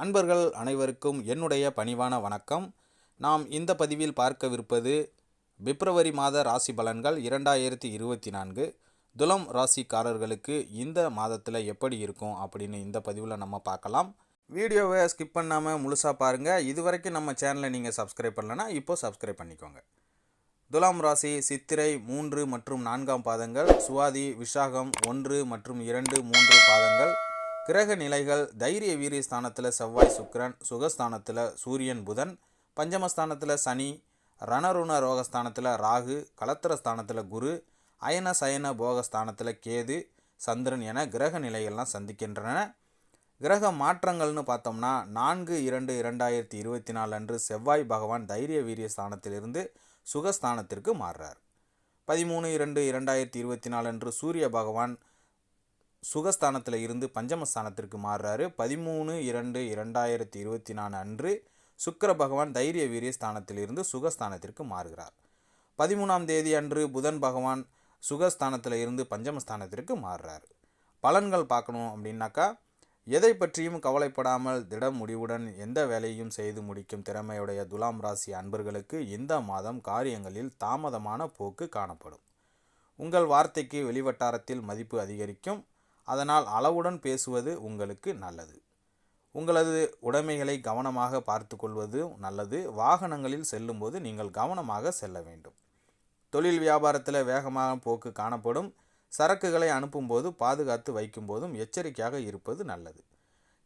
அன்பர்கள் அனைவருக்கும் என்னுடைய பணிவான வணக்கம். நாம் இந்த பதிவில் பார்க்கவிருப்பது பிப்ரவரி மாத ராசி பலன்கள் இரண்டாயிரத்தி இருபத்தி நான்கு. துலம் ராசிக்காரர்களுக்கு இந்த மாதத்தில் எப்படி இருக்கும் அப்படின்னு இந்த பதிவில் நம்ம பார்க்கலாம். வீடியோவை ஸ்கிப் பண்ணாமல் முழுசாக பாருங்கள் இது வரைக்கும் நம்ம சேனலை நீங்கள் சப்ஸ்கிரைப் பண்ணலன்னா இப்போ சப்ஸ்கிரைப் பண்ணிக்கோங்க. துலாம் ராசி சித்திரை மூன்று மற்றும் நான்காம் பாதங்கள் சுவாதி விஷாகம் ஒன்று மற்றும் இரண்டு மூன்று பாதங்கள் கிரக நிலைகள் தைரிய வீரிய ஸ்தானத்தில் செவ்வாய் சுக்கரன் சுகஸ்தானத்தில் சூரியன் புதன் பஞ்சமஸ்தானத்தில் சனி ரணருண ரோகஸ்தானத்தில் ராகு கலத்திர ஸ்தானத்தில் குரு அயன சயன போகஸ்தானத்தில் கேது சந்திரன் என கிரக நிலைகள்லாம் சந்திக்கின்றன. கிரக மாற்றங்கள்னு பார்த்தோம்னா நான்கு இரண்டு இரண்டாயிரத்தி இருபத்தி நாலு அன்று செவ்வாய் பகவான் தைரிய வீரிய ஸ்தானத்திலிருந்து சுகஸ்தானத்திற்கு மாறுறார். பதிமூணு இரண்டு இரண்டாயிரத்தி இருபத்தி நாலு அன்று சூரிய பகவான் சுகஸ்தானத்தில் இருந்து பஞ்சமஸ்தானத்திற்கு மாறுறாரு. பதிமூணு இரண்டு இரண்டாயிரத்தி இருபத்தி நாலு அன்று சுக்கர பகவான் தைரிய வீரிய ஸ்தானத்தில் இருந்து சுகஸ்தானத்திற்கு மாறுகிறார். பதிமூணாம் தேதி அன்று புதன் பகவான் சுகஸ்தானத்தில் இருந்து பஞ்சமஸ்தானத்திற்கு மாறுறார். பலன்கள் பார்க்கணும் அப்படின்னாக்கா எதை பற்றியும் கவலைப்படாமல் திட முடிவுடன் எந்த வேலையும் செய்து முடிக்கும் திறமையுடைய துலாம் ராசி அன்பர்களுக்கு இந்த மாதம் காரியங்களில் தாமதமான போக்கு காணப்படும். உங்கள் வார்த்தைக்கு வெளிவட்டாரத்தில் மதிப்பு அதிகரிக்கும். அதனால் அளவுடன் பேசுவது உங்களுக்கு நல்லது. உங்களது உடைமைகளை கவனமாக பார்த்து கொள்வது நல்லது. வாகனங்களில் செல்லும்போது நீங்கள் கவனமாக செல்ல வேண்டும். தொழில் வியாபாரத்தில் வேகமாக போக்கு காணப்படும். சரக்குகளை அனுப்பும்போது பாதுகாத்து வைக்கும்போதும் எச்சரிக்கையாக இருப்பது நல்லது.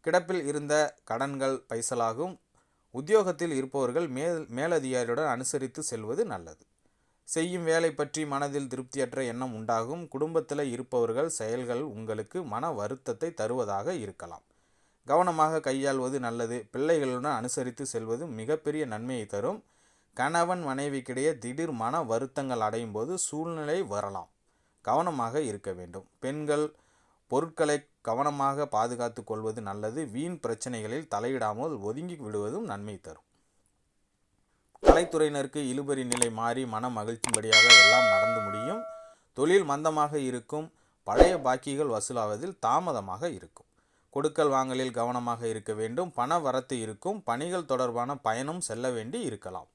கிடப்பில் இருந்த கடன்கள் பைசலாகும். உத்தியோகத்தில் இருப்பவர்கள் மேல் மேலதிகாரியுடன் அனுசரித்து செல்வது நல்லது. செய்யும் வேலை பற்றி மனதில் திருப்தியற்ற எண்ணம் உண்டாகும். குடும்பத்தில் இருப்பவர்கள் செயல்கள் உங்களுக்கு மன வருத்தத்தை தருவதாக இருக்கலாம். கவனமாக கையாள்வது நல்லது. பிள்ளைகளுடன் அனுசரித்து செல்வது மிகப்பெரிய நன்மையை தரும். கணவன் மனைவிக்கிடையே திடீர் மன வருத்தங்கள் அடையும் போது சூழ்நிலை வரலாம். கவனமாக இருக்க வேண்டும். பெண்கள் பொருட்களை கவனமாக பாதுகாத்து கொள்வது நல்லது. வீண் பிரச்சனைகளில் தலையிடாமல் ஒதுங்கி விடுவதும் நன்மை தரும். கலைத்துறையினருக்கு இழுபறி நிலை மாறி மன மகிழ்ச்சிபடியாக எல்லாம் நடந்து முடியும். தொழில் மந்தமாக இருக்கும். பழைய பாக்கிகள் வசூலாவதில் தாமதமாக இருக்கும். கொடுக்கல் வாங்கலில் கவனமாக இருக்க வேண்டும். பண வரத்து இருக்கும். பணிகள் தொடர்பான பயணம் செல்ல வேண்டி இருக்கலாம்.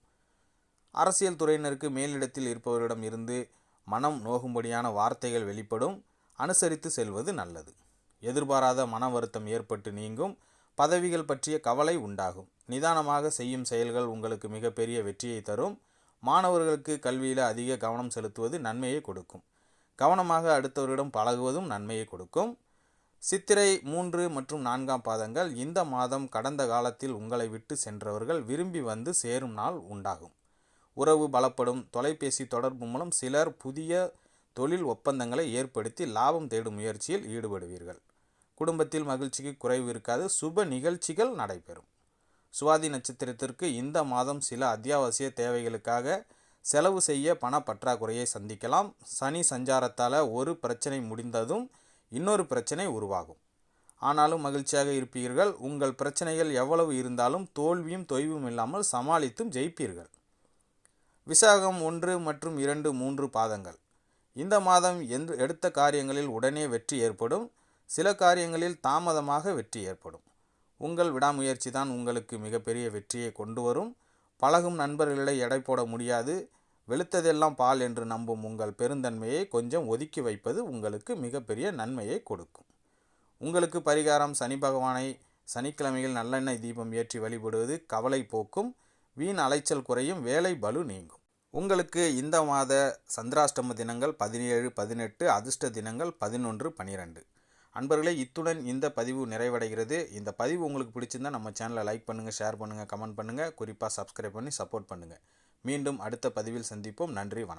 அரசியல் துறையினருக்கு மேலிடத்தில் இருப்பவரிடம் இருந்து மனம் நோகும்படியான வார்த்தைகள் வெளிப்படும். அனுசரித்து செல்வது நல்லது. எதிர்பாராத மன வருத்தம் ஏற்பட்டு நீங்கும். பதவிகள் பற்றிய கவலை உண்டாகும். நிதானமாக செய்யும் செயல்கள் உங்களுக்கு மிகப்பெரிய வெற்றியை தரும். மாணவர்களுக்கு கல்வியில் அதிக கவனம் செலுத்துவது நன்மையை கொடுக்கும். கவனமாக அடுத்தவரிடம் பழகுவதும் நன்மையை கொடுக்கும். சித்திரை மூன்று மற்றும் நான்காம் பாதங்கள் இந்த மாதம் கடந்த காலத்தில் உங்களை விட்டு சென்றவர்கள் விரும்பி வந்து சேரும் நாள் உண்டாகும். உறவு பலப்படும். தொலைபேசி தொடர்பு மூலம் சிலர் புதிய தொழில் ஒப்பந்தங்களை ஏற்படுத்தி லாபம் தேடும் முயற்சியில் ஈடுபடுவீர்கள். குடும்பத்தில் மகிழ்ச்சிக்கு குறைவு இருக்காது. சுப நிகழ்ச்சிகள் நடைபெறும். சுவாதி நட்சத்திரத்திற்கு இந்த மாதம் சில அத்தியாவசிய தேவைகளுக்காக செலவு செய்ய பண பற்றாக்குறையை சந்திக்கலாம். சனி சஞ்சாரத்தால் ஒரு பிரச்சனை முடிந்ததும் இன்னொரு பிரச்சனை உருவாகும். ஆனாலும் மகிழ்ச்சியாக இருப்பீர்கள். உங்கள் பிரச்சனைகள் எவ்வளவு இருந்தாலும் தோல்வியும் தொய்வும் இல்லாமல் சமாளித்தும் ஜெயிப்பீர்கள். விசாகம் ஒன்று மற்றும் இரண்டு மூன்று பாதங்கள். இந்த மாதம் எந்த எடுத்த காரியங்களில் உடனே வெற்றி ஏற்படும். சில காரியங்களில் தாமதமாக வெற்றி ஏற்படும். உங்கள் விடாமுயற்சி தான் உங்களுக்கு மிகப்பெரிய வெற்றியை கொண்டு வரும். பழகும் நண்பர்களை எடை போட முடியாது. வெளுத்ததெல்லாம் பால் என்று நம்பும் உங்கள் பெருந்தன்மையை கொஞ்சம் ஒதுக்கி வைப்பது உங்களுக்கு மிகப்பெரிய நன்மையை கொடுக்கும். உங்களுக்கு பரிகாரம் சனி பகவானை சனிக்கிழமையில் நல்லெண்ணெய் தீபம் ஏற்றி வழிபடுவது கவலை போக்கும். வீண் அலைச்சல் குறையும் வேலை பலு நீங்கும். உங்களுக்கு இந்த மாத சந்திராஷ்டம தினங்கள் பதினேழு பதினெட்டு அதிர்ஷ்ட தினங்கள் பதினொன்று பனிரெண்டு. அன்பர்களே இத்துடன் இந்த பதிவு நிறைவடைகிறது. இந்த பதிவு உங்களுக்கு பிடிச்சிருந்தால் நம்ம சேனலை லைக் பண்ணுங்கள் ஷேர் பண்ணுங்கள் கமெண்ட் பண்ணுங்கள் குறிப்பாக சப்ஸ்கிரைப் பண்ணி சப்போர்ட் பண்ணுங்கள் மீண்டும் அடுத்த பதிவில் சந்திப்போம். நன்றி வணக்கம்.